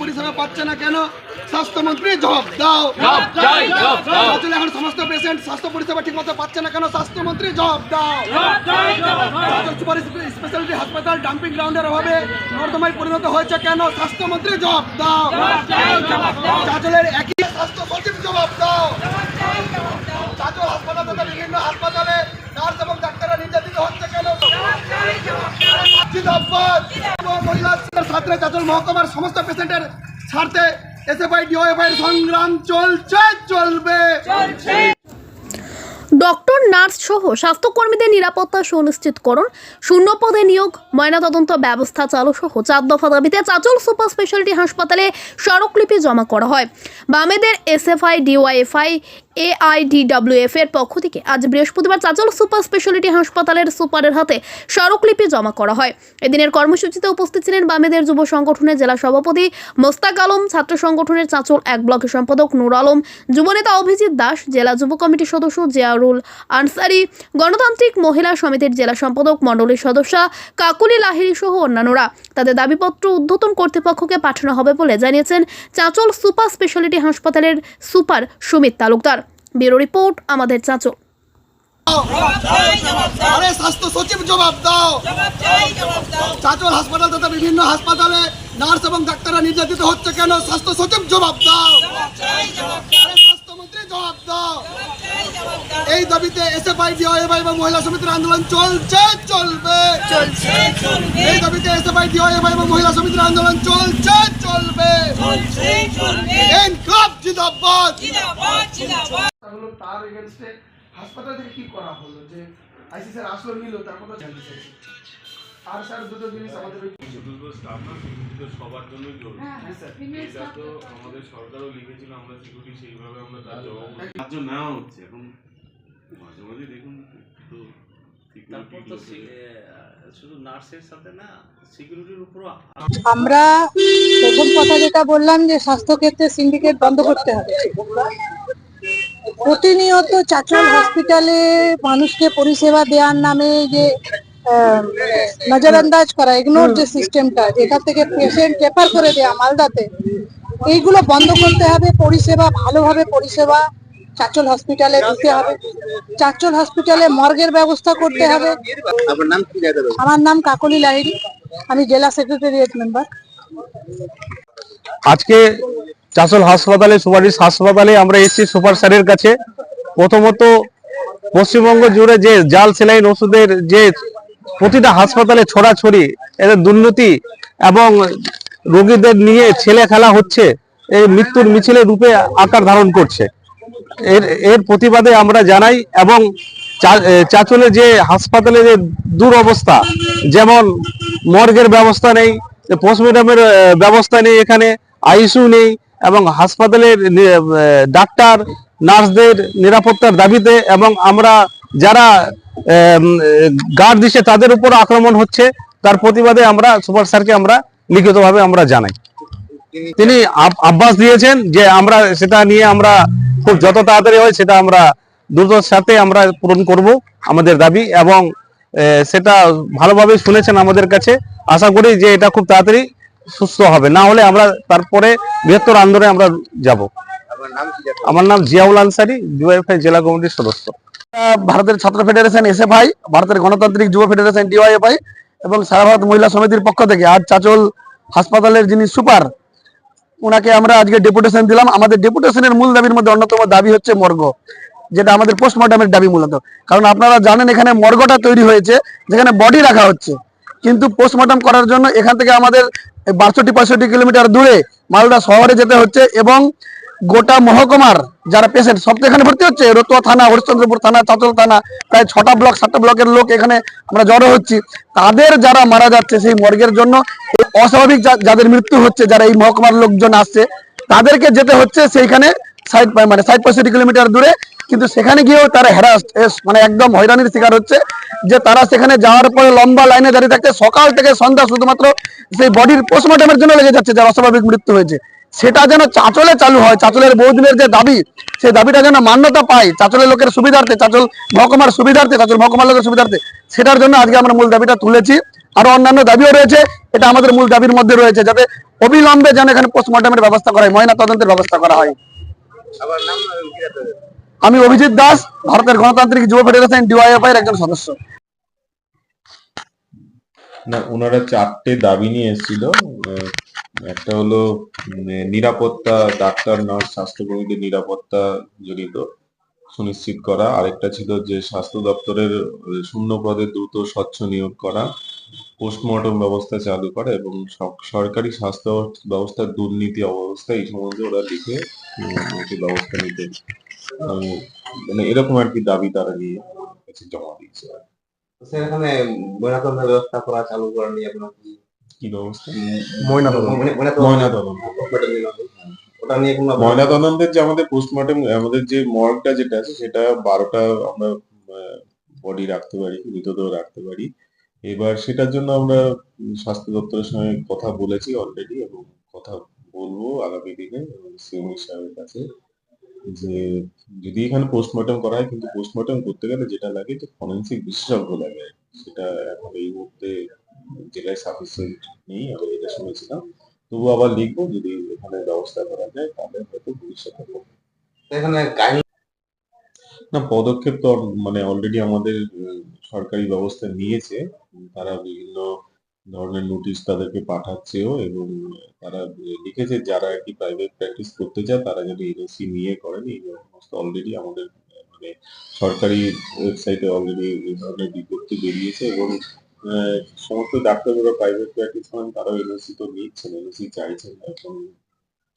পরিষেবা পাচ্ছে না কেন? স্বাস্থ্যমন্ত্রী জবাব দাও। আসলে এখন সমস্ত পেশেন্ট স্বাস্থ্য পরিষেবা ঠিক মতো পাচ্ছে না কেন? স্বাস্থ্যমন্ত্রী জবাব দাও। সুপার স্পেশালিটি হাসপাতাল ডাম্পিং গ্রাউন্ডের অভাবে নর্দমায় পরিণত হয়েছে কেন? স্বাস্থ্যমন্ত্রী জবাব দাও। চাচলের একই স্বাস্থ্য সচিব জবাব দাও। তথা বিভিন্ন হাসপাতালে নার্স এবং ডাক্তাররা নির্যাতিত হচ্ছে কেন? জিন্দাবাদ চাচল মহকুমার সমস্ত পেশেন্টের স্বার্থে এসএফআই ডিওএফআই সংগ্রাম চলছে চলবে। ডক্টর নার্স সহ স্বাস্থ্যকর্মীদের নিরাপত্তা সুনিশ্চিতকরণ শূন্য পদে নিয়োগ, ময়নাতদন্ত ব্যবস্থা চালু সহ চার দফা দাবিতে চাচল সুপার স্পেশালিটি হাসপাতালে স্মারকলিপি জমা করা হয়। বামেদের এসএফআই, ডিওয়াইএফআই, এআইডিডব্লিউএফ এর পক্ষ থেকে আজ বৃহস্পতিবার চাচল সুপার স্পেশালিটি হাসপাতালের সুপারের হাতে স্মারকলিপি জমা করা হয়। এদিনের কর্মসূচিতে উপস্থিত ছিলেন বামেদের যুব সংগঠনের জেলা সভাপতি মোস্তাক আলম, ছাত্র সংগঠনের চাচল এক ব্লকের সম্পাদক নূর আলম, যুবনেতা অভিজিৎ দাস, জেলা যুব কমিটির সদস্য জিয়ারুল আনসারি। গণতান্ত্রিক মহিলা সমিতির জেলা সম্পাদক মণ্ডলীর সদস্যা কাকুলি লাহিরি সহ অন্যান্যরা। তাদের দাবিপত্র উদ্ধতন কর্তৃপক্ষকে পাঠানো হবে বলে জানিয়েছেন চাঁচল সুপার স্পেশালিটি হাসপাতালের super Sumit Talukdar. Bureau report, আমাদের চাঁচল। স্বাস্থ্য সচিব জবাব দাও। চাচল হাসপাতাল তথা বিভিন্ন হাসপাতালে নার্স এবং ডাক্তাররা নির্যাতিত হচ্ছে কেন? স্বাস্থ্য সচিব জবাব দাও আরে স্বাস্থ্যমন্ত্রী জবাব দাও এই দাবিতে এসএফআই ডিওএফআই এবং মহিলা সমিতির আন্দোলন চলছে চলবে। চলছে চলবে। এই দাবিতে এসএফআই ডিওএফআই এবং মহিলা সমিতির আন্দোলন চলছে চলবে। চলছে চলবে। ইনকলাব জিন্দাবাদ। জিন্দাবাদ জিন্দাবাদ। হলো তার এগেনস্টে হাসপাতাল থেকে কি করা হলো? যে আইসি স্যার আসলো নিল তার কথা জানতে চাইছি। আর স্যার দুটো জিনিস আমাদের শুধু স্টাফ না সিকিউরিটি সবার জন্যই জরুরি। হ্যাঁ এটা তো আমাদের সরকারও লিখেছিল আমরা সিকিউরিটি সেইভাবে আমরা তার জবাব সাহায্য নেওয়া হচ্ছে এখন মাঝে মাঝে দেখুন তো তারপর তো সিকিউরিটি সি- এ, শুধু নার্সের সাথে না সিকিউরিটির উপরও আমরা প্রথম কথা যেটা বললাম যে স্বাস্থ্যক্ষেত্রে সিন্ডিকেট বন্ধ করতে হবে। প্রতিনিয়ত চাচল হসপিটালে মানুষকে পরিষেবা দেওয়ার নামে যে আহ, নজরআন্দাজ করা ইগনোর যে সিস্টেমটা যেটা থেকে পেশেন্ট রেফার করে দেওয়া মালদাতে এইগুলো বন্ধ করতে হবে। পরিষেবা ভালোভাবে পরিষেবা চাচল হসপিটালে দিতে হবে। চাচল হসপিটালে মর্গের ব্যবস্থা করতে হবে। আমার নাম কাকলি লাহিড়ি। আমি জেলা সেক্রেটারিয়েট মেম্বার আজকে চাষল হাসপাতালে সুপারিশ হাসপাতালে আমরা এসেছি সুপার স্যারের কাছে। প্রথমত পশ্চিমবঙ্গ জুড়ে যে জাল সেলাইন ওষুধের যে প্রতিটা হাসপাতালে ছড়াছড়ি এদের দুর্নীতি এবং রোগীদের নিয়ে ছেলে খেলা হচ্ছে এই মৃত্যুর মিছিলের রূপে আকার ধারণ করছে। এর এর প্রতিবাদে আমরা জানাই এবং চা- এ, যে হাসপাতালে যে দুরবস্থা যেমন মর্গের ব্যবস্থা নেই পোস্টমর্টমের ব্যবস্থা নেই এখানে আইসিইউ নেই এবং হাসপাতালের ডাক্তার নার্সদের নিরাপত্তার দাবিতে এবং আমরা যারা গার্ড দিচ্ছে তাদের উপর আক্রমণ হচ্ছে তার প্রতিবাদে আমরা সুপার স্যারকে আমরা লিখিতভাবে আমরা জানাই। তিনি আব- আশ্বাস দিয়েছেন যে আমরা সেটা নিয়ে আমরা খুব যত তাড়াতাড়ি হয় সেটা আমরা দ্রুতর সাথে আমরা পূরণ করব আমাদের দাবি এবং সেটা ভালোভাবে শুনেছেন আমাদের কাছে। আশা করি যে এটা খুব তাড়াতাড়ি সুস্থ হবে। না হলে আমরা তারপরে বৃহত্তর আন্দোলনে আমরা যাব। আমার নাম জিয়াউল আনসারি ডিওয়াইফআই জেলা কমিটির সদস্য। ভারতের ছাত্র ফেডারেশন এসএফআই ভারতের গণতান্ত্রিক যুব ফেডারেশন ডিওয়াইএফআই এবং সারা ভারত মহিলা সমিতির পক্ষ থেকে আজ চাচল হাসপাতালের যিনি সুপার ওনাকে আমরা আজকে ডেপুটেশন দিলাম। আমাদের ডেপুটেশনের মূল দাবির মধ্যে অন্যতম দাবি হচ্ছে মর্গ, যেটা আমাদের পোস্টমর্টমের দাবি মূলত। কারণ আপনারা জানেন এখানে মর্গটা তৈরি হয়েছে, যেখানে বডি রাখা হচ্ছে। কিন্তু পোস্টমর্টম করার জন্য এখান থেকে আমাদের বাষট্টি, পঁয়ষট্টি কিলোমিটার দূরে মালদা শহরে যেতে হচ্ছে এবং গোটা মহকুমার যারা পেশেন্ট সব তো এখানে ভর্তি হচ্ছে। রতুয়া থানা, হরিশ্চন্দ্রপুর থানা চাচল থানা, প্রায় ছটা ব্লক, সাতটা ব্লকের লোক এখানে আমরা জড়ো হচ্ছি। তাদের যারা মারা যাচ্ছে সেই মর্গের জন্য অস্বাভাবিক যাদের মৃত্যু হচ্ছে, যারা এই মহকুমার লোকজন আসছে, তাদেরকে যেতে হচ্ছে সেইখানে সাইড মানে সাইড পঁয়ষট্টি কিলোমিটার দূরে। কিন্তু সেখানে গিয়েও তারা হ্যারাস মানে একদম হয়রানির শিকার হচ্ছে যে তারা সেখানে যাওয়ার পরে লম্বা লাইনে দাঁড়িয়ে থাকতে সকাল থেকে সন্ধ্যা শুধুমাত্র সেই বডির পোস্টমর্টমের জন্য লেগে যাচ্ছে যার অস্বাভাবিক মৃত্যু হয়েছে। সেটা যেন চাঁচলে চালু হয়, চাঁচলের বহুদিনের যে দাবি, সেই দাবিটা যেন মান্যতা পায় চাঁচলের লোকের সুবিধার্থে, চাঁচল মহকুমার সুবিধার্থে, চাঁচল মহকুমার লোকের সুবিধার্থে, সেটার জন্য আজকে আমরা মূল দাবিটা তুলেছি। আরও অন্যান্য দাবিও রয়েছে এটা আমাদের মূল দাবির মধ্যে রয়েছে যাতে অবিলম্বে যেন এখানে পোস্টমর্টমের ব্যবস্থা করা হয় ময়না তদন্তের ব্যবস্থা করা হয়। আমি অভিজিৎ দাস ভারতের গণতান্ত্রিক যুব ফেডারেশন ডিওয়াইএফআই এর একজন সদস্য। না ওনারা চারটে দাবি নিয়ে এসেছিল। একটা হলো নিরাপত্তা ডাক্তার নার্স স্বাস্থ্যকর্মীদের নিরাপত্তা জড়িত সুনিশ্চিত করা। আরেকটা ছিল যে স্বাস্থ্য দপ্তরের শূন্য পদে দ্রুত স্বচ্ছ নিয়োগ করা। পোস্টমর্টম ব্যবস্থা চালু করা এবং সব- সরকারি স্বাস্থ্য ব্যবস্থার দুর্নীতি অবস্থা এই সম্বন্ধে ওরা লিখে ব্যবস্থা নিতে মানে এরকম আর কি দাবি তারা নিয়ে কাছে জমা দিয়েছে। সেখানে ময়নাতদন্তের ব্যবস্থা করা চালু করা নিয়ে আপনার কি কি ব্যবস্থা? ওটা নিয়ে কোনো ময়নাতদন্তের যে আমাদের পোস্টমর্টম আমাদের যে মর্গটা যেটা আছে সেটা বারোটা আমরা বডি রাখতে পারি মৃতদেহ রাখতে পারি। এবার সেটার জন্য আমরা স্বাস্থ্য দপ্তরের সঙ্গে কথা বলেছি অলরেডি এবং কথা বলব আগামী দিনে সিএমই সাহেবের কাছে যে যদি এখানে পোস্টমর্টম করা হয় কিন্তু পোস্টমর্টম করতে গেলে যেটা লাগে যে ফরেন্সিক বিশেষজ্ঞ লাগে। সেটা এখন এই মুহূর্তে জেলায় সাফিসিয়েন্ট নেই আমি এটা শুনেছিলাম। তবু আবার লিখব যদি এখানে ব্যবস্থা করা যায় তাহলে হয়তো ভবিষ্যতে গাইনি না পদক্ষেপ তো মানে অলরেডি আমাদের সরকারি ব্যবস্থা নিয়েছে। তারা বিভিন্ন ধরনের নোটিশ তাদেরকে পাঠাচ্ছেও এবং তারা লিখেছে, যারা আর কি প্রাইভেট প্র্যাকটিস করতে চায়, তারা যদি এনওসি নিয়ে করেন। এই সমস্ত অলরেডি আমাদের মানে সরকারি ওয়েবসাইটে অলরেডি এই ধরনের বিজ্ঞপ্তি বেরিয়েছে এবং সমস্ত ডাক্তাররা প্রাইভেট প্র্যাকটিস করেন, তারাও এনওসি তো নিচ্ছেন এনওসি চাইছেন এখন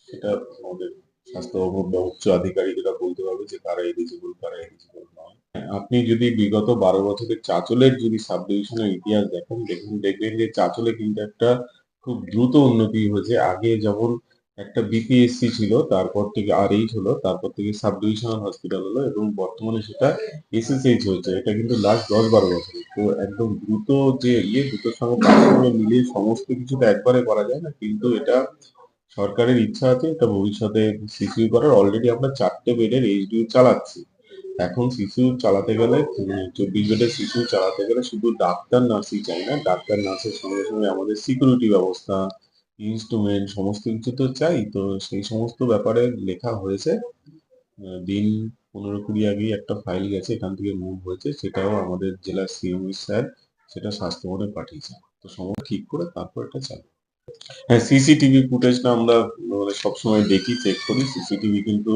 সেটা আমাদের স্বাস্থ্য ভবন উচ্চ আধিকারিকরা বলতে পারবে যে কারা এলিজিবল কারা এলিজিবল নয়। আপনি যদি বিগত বারো বছরের চাচলের যদি সাব ডিভিশনের ইতিহাস দেখেন, দেখুন, দেখবেন যে চাচলে কিন্তু একটা খুব দ্রুত উন্নতি হয়েছে। আগে যেমন একটা বিপিএসসি ছিল, তারপর থেকে আর এইচ হলো, তারপর থেকে সাব ডিভিশনাল হসপিটাল হলো এবং বর্তমানে সেটা এসএসএইচ হয়েছে। এটা কিন্তু লাস্ট দশ বারো বছর। তো একদম দ্রুত যে ইয়ে দ্রুতর সঙ্গে মিলিয়ে সমস্ত কিছু তো একবারে করা যায় না, কিন্তু এটা সরকারের ইচ্ছা আছে, এটা ভবিষ্যতে সিসিউ করার। অলরেডি আমরা চারটে বেডের এইচডিউ চালাচ্ছি। এখন শিশু চালাতে গেলে চব্বিশ বেডের শিশু চালাতে গেলে শুধু ডাক্তার, নার্সই চাই না। ডাক্তার, নার্সের সঙ্গে সঙ্গে আমাদের সিকিউরিটি ব্যবস্থা ইনস্ট্রুমেন্ট সমস্ত কিছু তো চাই। তো সেই সমস্ত ব্যাপারে লেখা হয়েছে। দিন পনেরো কুড়ি আগেই একটা ফাইল গেছে, এখান থেকে মুভ হয়েছে। সেটাও আমাদের জেলার সিএমই স্যার সেটা স্বাস্থ্য ভবনে পাঠিয়েছে তো সময় ঠিক করে তারপর এটা চালু। হ্যাঁ সিসিটিভি ফুটেজটা আমরা মানে সবসময় দেখি চেক করি। সিসিটিভি কিন্তু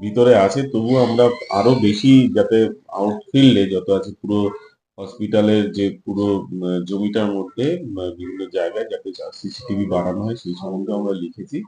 ভিতরে আছে, তবু আমরা আরও বেশি যাতে আউটফিল্ডে যত আছে পুরো হসপিটালের যে পুরো জমিটার মধ্যে বিভিন্ন জায়গায় যাতে সিসিটিভি বাড়ানো হয়, সেই সম্বন্ধে আমরা লিখেছি।